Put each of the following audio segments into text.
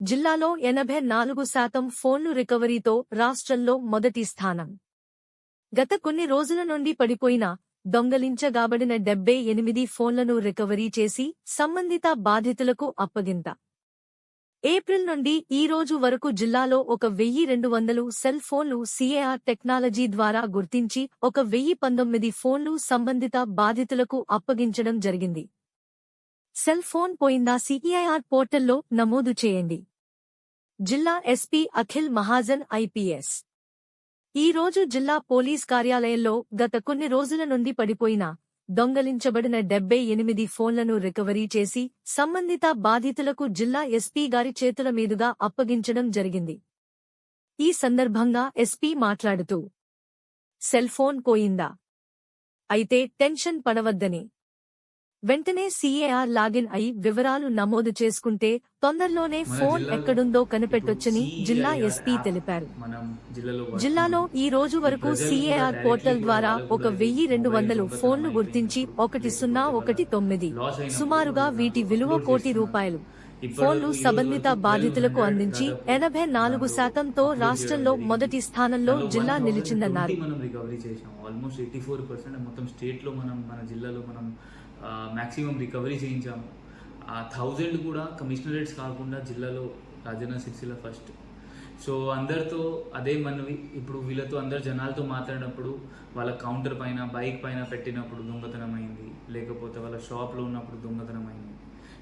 జిల్లాలో ఎనభై నాలుగు శాతం ఫోన్లు రికవరీతో రాష్ట్రంలో మొదటి స్థానం. గత కొన్ని రోజుల నుండి పడిపోయిన దొంగలించగాబడిన డెబ్బై ఎనిమిది ఫోన్లను రికవరీ చేసి సంబంధిత బాధితులకు అప్పగింత. ఏప్రిల్ నుండి ఈ రోజు వరకు జిల్లాలో ఒక వెయ్యి రెండు వందలు సెల్ ఫోన్లు సీఏఆర్ టెక్నాలజీ ద్వారా గుర్తించి ఒక వెయ్యి పంతొమ్మిది ఫోన్లు సంబంధిత బాధితులకు అప్పగించడం జరిగింది. సెల్ ఫోన్ పోయిందా సిఈఐఆర్ పోర్టల్లో నమోదు చేయండి. జిల్లా ఎస్పీ అఖిల్ మహాజన్ ఐపీఎస్. ఈ రోజు జిల్లా పోలీస్ కార్యాలయంలో గత కొన్ని రోజుల నుండి పడిపోయిన దొంగలించబడిన డెబ్బై ఎనిమిది ఫోన్లను రికవరీ చేసి సంబంధిత బాధితులకు జిల్లా ఎస్పీ గారి చేతుల మీదుగా అప్పగించడం జరిగింది. ఈ సందర్భంగా ఎస్పీ మాట్లాడుతూ సెల్ ఫోన్ పోయిందా? అయితే టెన్షన్ పడవద్దని వెంటనే సీఏఆర్ లాగిన్ అయి వివరాలు నమోదు చేసుకుంటే తొందరలోనే ఫోన్ ఎక్కడుందో కనిపెట్టొచ్చని జిల్లా ఎస్పీ తెలిపారు జిల్లాలో ఈ రోజు వరకు సీఏఆర్ పోర్టల్ ద్వారా ఒక వెయ్యి రెండు వందలు ఫోన్లు. గుర్తించి ఒకటి సున్నా ఒకటి తొమ్మిది సుమారుగా వీటి విలువ కోటి. రూపాయలు ఫోన్లు సంబంధిత బాధితులకు 1200 అందించి ఎనభై నాలుగు శాతంతో రాష్ట్రంలో మొదటి. స్థానంలో జిల్లా 1020 నిలిచిందన్నారు మ్యాక్సిమం రికవరీ చేయించాము. ఆ థౌజండ్ కూడా కమిషనరేట్స్ కాకుండా జిల్లాలో రాజన్న సిరిసిల్ల ఫస్ట్ సో అందరితో అదే మనవి. ఇప్పుడు వీళ్ళతో అందరు జనాలతో మాట్లాడినప్పుడు వాళ్ళ కౌంటర్ పైన బైక్ పైన పెట్టినప్పుడు దొంగతనం అయింది. లేకపోతే వాళ్ళ షాప్లో ఉన్నప్పుడు దొంగతనం అయింది.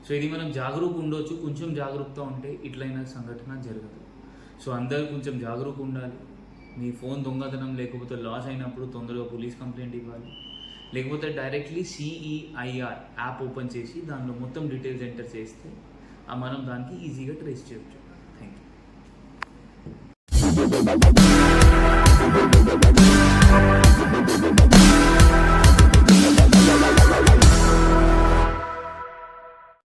సో ఇది మనం జాగరూక ఉండొచ్చు. కొంచెం జాగరూకత ఉంటే ఇట్లైన సంఘటన జరగదు. సో అందరు కొంచెం జాగరూక ఉండాలి. మీ ఫోన్ దొంగతనం లేకపోతే లాస్ అయినప్పుడు తొందరగా పోలీస్ కంప్లైంట్ ఇవ్వాలి. లేకపోతే డైరెక్ట్లీ సిఈఐఆర్ యాప్ ఓపెన్ చేసి దానిలో మొత్తం డీటెయిల్స్ ఎంటర్ చేస్తే మనం దానికి ఈజీగా ట్రేస్ చేయొచ్చు థ్యాంక్ యూ